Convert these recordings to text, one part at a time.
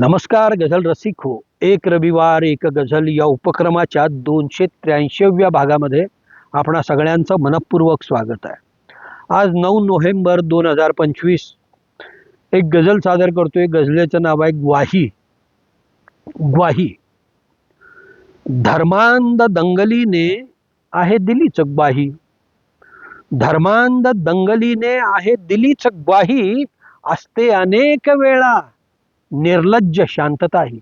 नमस्कार गझल रसिक हो एक रविवार एक गझल या उपक्रमाच्या दोनशे त्र्याऐंशीव्या भागामध्ये आपणा सगळ्यांचं मनपूर्वक स्वागत आहे. आज नऊ नोव्हेंबर दोन हजार पंचवीस. एक गझल सादर करतोय. गझलेचं नाव आहे ग्वाही. ग्वाही. धर्मांध दंगलीने आहे दिलीच ग्वाही. धर्मांध दंगलीने आहे दिलीच ग्वाही. असते अनेक वेळा. निर्लज्ज शांतता ही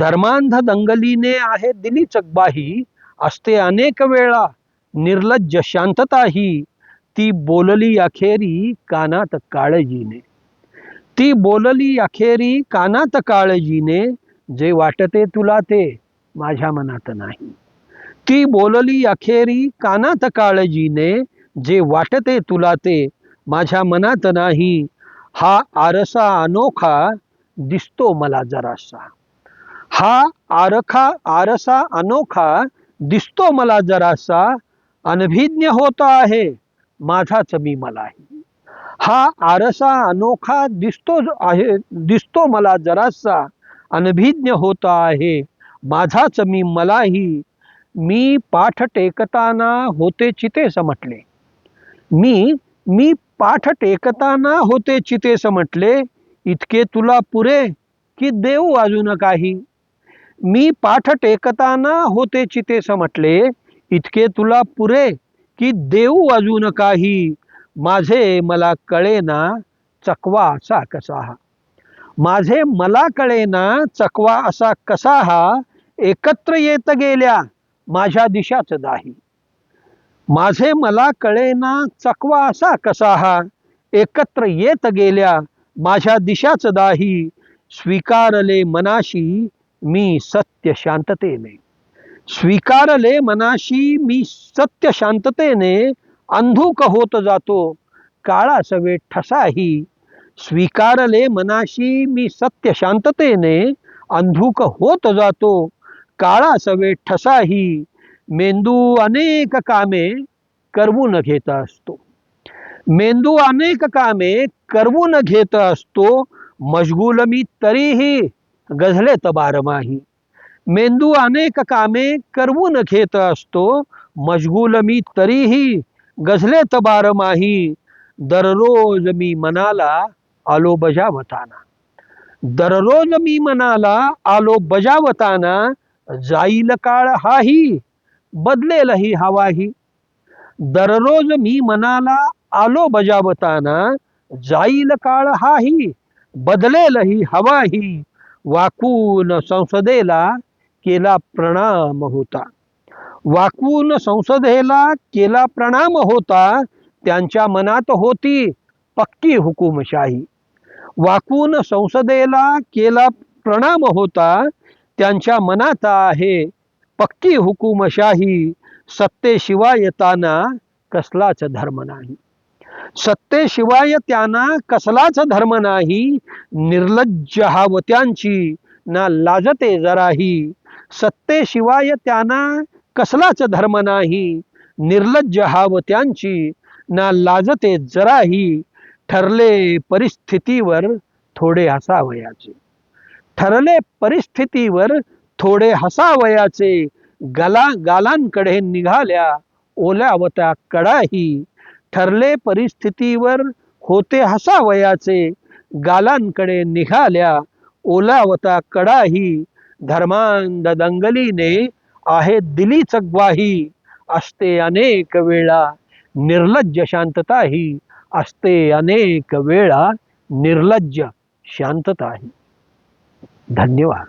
धर्मांध दंगलीने आहे दिली चकबाही असते अनेक वेळा निर्लज्ज शांतता ही ती बोलली अखेरी कानात काळजीने. ती बोलली अखेरी कानात काळजीने जे वाटते तुला ते माझ्या मनात नाही. ती बोलली अखेरी कानात काळजीने जे वाटते तुला ते माझ्या मनात नाही. हा आरसा अनोखा दिसतो मला जरासा. हा आरखा आरसा अनोखा दिसतो मला जरासा अनभिज्ञ होत आहे माझाच मी मलाही. हा आरसा अनोखा दिसतो आहे दिसतो मला जरासा अनभिज्ञ होत आहे माझाच मी मलाही. मी पाठ टेकताना होते चिते समटले. मी मी पाठ टेकताना होते चिते समटले इतके तुला पुरे की देऊ अजून काही. मी पाठ टेकताना होते चिते समटले इतके तुला पुरे की देऊ अजून काही. माझे मला कळेना चकवा असा कसा हा माझे मला कळेना चकवा असा कसा हा एकत्र येत गेल्या माझ्या दिशाच दाही माझे मला कळेना चकवा असा कसा हा एकत्र येत गेल्या माझ्या दिशाच दाही स्वीकारले मनाशी मी सत्य शांततेने. स्वीकारले मनाशी मी सत्य शांततेने अंधुक होत जातो. काळा सवे ठसाही. स्वीकारले मनाशी मी सत्य शांततेने अंधुक होत जातो. काळा सवे ठसाही. मेंदू अनेक कामे करवून घेत असतो. मेंदू अनेक कामे करवून घेत असतो मशगूल मी तरीही गझलेत बारमाही मेंदू अनेक कामे करवून घेत असतो मशगूल मी तरीही गझलेत बारमाही दररोज मी मनाला आलो बजावताना. दररोज मी मनाला आलो बजावताना जाईल काळ हाही बदलेलही हवाही. दररोज मी मनाला आलो बजावताना जाईल काळ हाही बदलेल ही हवाही. वाकून संसदेला केला प्रणाम होता. वाकून संसदेला केला प्रणाम होता त्यांच्या मनात होती पक्की हुकुमशाही. वाकून संसदेला केला प्रणाम होता त्यांच्या मनात आहे पक्की हुकुमशाही. सत्तेशिवाय येताना कसलाच धर्म नाही. सत्तेशिवाय त्यांना कसलाच धर्म नाही. निर्लज्ज हावत्यांची ना लाजते जराही. सत्तेशिवाय त्यांना कसलाच धर्म नाही. निर्लज्ज हावत्यांची ना लाजते जराही. ठरले परिस्थितीवर थोडे हसावयाचे. ठरले परिस्थितीवर थोडे हसावयाचे. गला गालांकडे निघाल्या ओल्यावत्या कडाही. ठरले परिस्थितीवर होते हसावयाचे. गालांकडे निघाल्या ओलावता कडाही धर्मांध दंगलीने आहे दिलीच ग्वाही. असते अनेक वेळा निर्लज्ज शांतताही असते अनेक वेळा निर्लज्ज शांतताही. धन्यवाद.